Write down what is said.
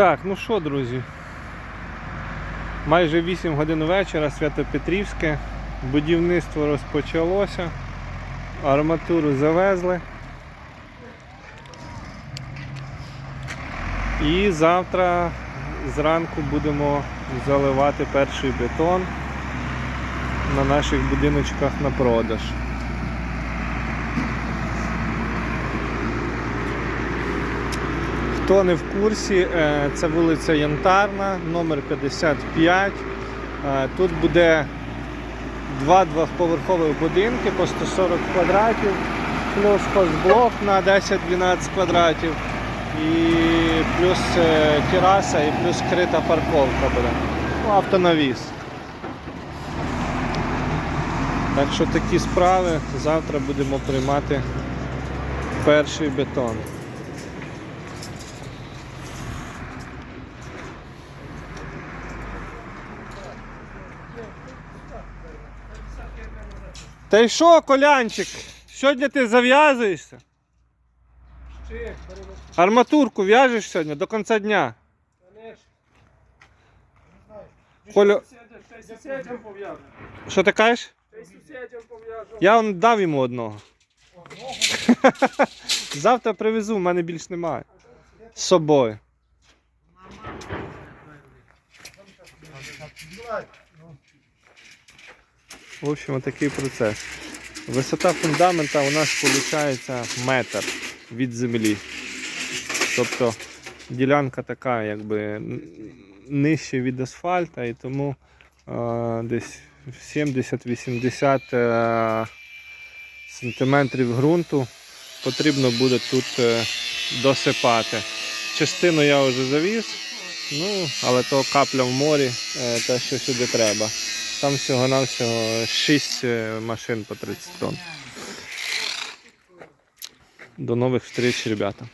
Так, ну що, друзі? Майже 8 годин вечора, Свято-Петрівське. Будівництво розпочалося. Арматуру завезли. І завтра зранку будемо заливати перший бетон на наших будиночках на продаж. Хто не в курсі, е, це вулиця Янтарна, номер 55. Е, Тут буде два двохповерхових будинки по 140 квадратів, плюс хозблок на 10-12 квадратів, і плюс е, тераса, і плюс крита парковка буде. Ну, автонавіз. Так що такі справи. Завтра будемо приймати перший бетон. Та й що, колянчик? Сьогодні ти зав'язуєшся? Арматурку в'яжеш сьогодні до кінця дня. Колю, що ти кажеш? Я вам дав йому одного. Завтра привезу, в мене більш немає. З собою. В общем, такий процес. Висота фундамента у нас виходить метр від землі. Тобто ділянка така, якби нижче від асфальта, і тому е, десь 70-80 е, сантиметрів ґрунту потрібно буде тут е, досипати. Частину я вже завіз, ну, але то капля в морі, е, те, що сюди треба. Там всього-навсього 6 машин по 30 тонн. До нових встреч, ребята.